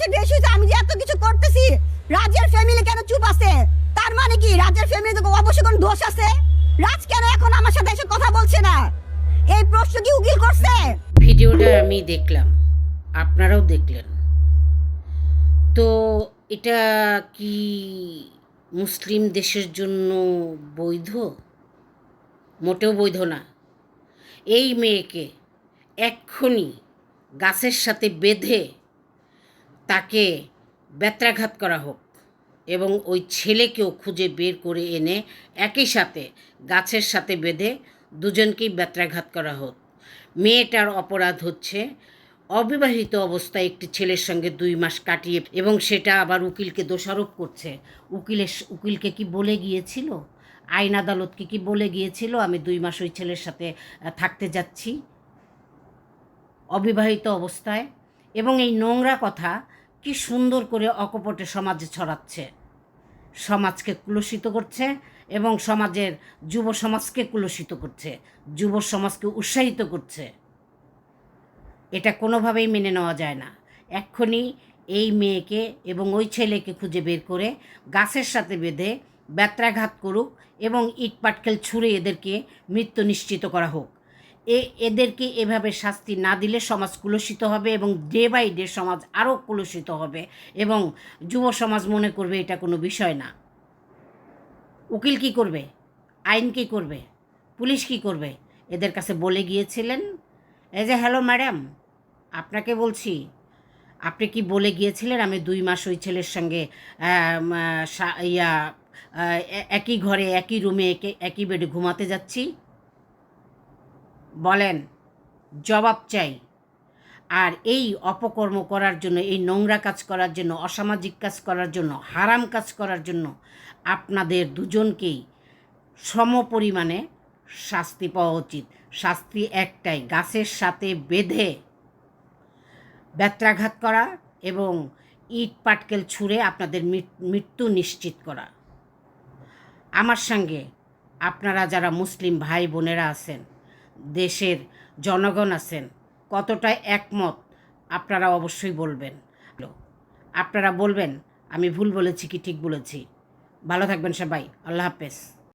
মাসে বেশি হয়েছে আমি যে এত কিছু করতেছি রাজের ফ্যামিলি কেন চুপ আছে? তার মানে কি? রাজের ফ্যামিলি তো অবশ্যই কোনো দোষ আছে? রাজ কেন এখন আমার সাথে এসে কথা বলছে না? এই প্রশ্ন কি উকিল করছে? ভিডিওটা আমি দেখলাম। আপনারাও দেখলেন। তো এটা কি মুসলিম দেশের জন্য বৈধ? মোটেও বৈধ না। এই মেয়েকে এক্ষুনি গাছের সাথে বেঁধে তাকে ব্যত্রাঘাত করা হোক এবং ওই ছেলেকেও খুঁজে বের করে এনে একই সাথে গাছের সাথে বেঁধে দুজনকেই ব্যত্রাঘাত করা হোক। মেয়েটার অপরাধ হচ্ছে অবিবাহিত অবস্থায় একটি ছেলের সঙ্গে দুই মাস কাটিয়ে এবং সেটা আবার উকিলকে দোষারোপ করছে। উকিলের উকিলকে কি বলে গিয়েছিল? আইন আদালতকে কি বলে গিয়েছিল? আমি দুই মাস ওই ছেলের সাথে থাকতে যাচ্ছি। অবিবাহিত অবস্থায়। এবং এই নোংরা কথা কি সুন্দর করে অকপটে সমাজে ছড়াচ্ছে। সমাজকে কুলুষিত করছে এবং সমাজের যুব সমাজকে কুলুষিত করছে, যুব সমাজকে উৎসাহিত করছে। এটা কোনোভাবেই মেনে নেওয়া যায় না। এক্ষুনি এই মেয়েকে এবং ওই ছেলেকে খুঁজে বের করে গাছের সাথে বেঁধে ব্যত্রাঘাত করুক এবং ইট পাটকেল ছুঁড়ে এদেরকে মৃত্যু নিশ্চিত করা হোক। এ, এদেরকে এভাবে শাস্তি না দিলে সমাজ কুলসিত হবে এবং ডে বাই ডে সমাজ আরও কুলসিত হবে এবং যুব সমাজ মনে করবে এটা কোনো বিষয় না। উকিল কি করবে? আইন কি করবে? পুলিশ কি করবে? এদের কাছে বলে গিয়েছিলেন, এই যে হ্যালো ম্যাডাম, আপনাকে বলছি, আপনি কি বলে গিয়েছিলেন আমি দুই মাস ওই ছেলের সঙ্গে ইয়া একই ঘরে, একই রুমে, একে- একই বেডে ঘুমাতে যাচ্ছি? বলেন, জবাব চাই। আর এই অপকর্ম করার জন্য, এই নোংরা কাজ করার জন্য, অসামাজিক কাজ করার জন্য, হারাম কাজ করার জন্য আপনাদের দুজনকেই সম পরিমাণে শাস্তি পাওয়া উচিত। শাস্তি একটাই, গাছের সাথে বেঁধে ব্যত্রাঘাত করা এবং ইট পাটকেল ছুঁড়ে আপনাদের মৃত্যু নিশ্চিত করা। আমার সঙ্গে আপনারা যারা মুসলিম ভাই বোনেরা আছেন দেশের জনগণ আছেন, কতটা একমত আপনারা অবশ্যই বলবেন। আপনারা বলবেন, আমি ভুল বলেছি কি ঠিক বলেছি। ভালো থাকবেন সবাই, আল্লাহ হাফেজ।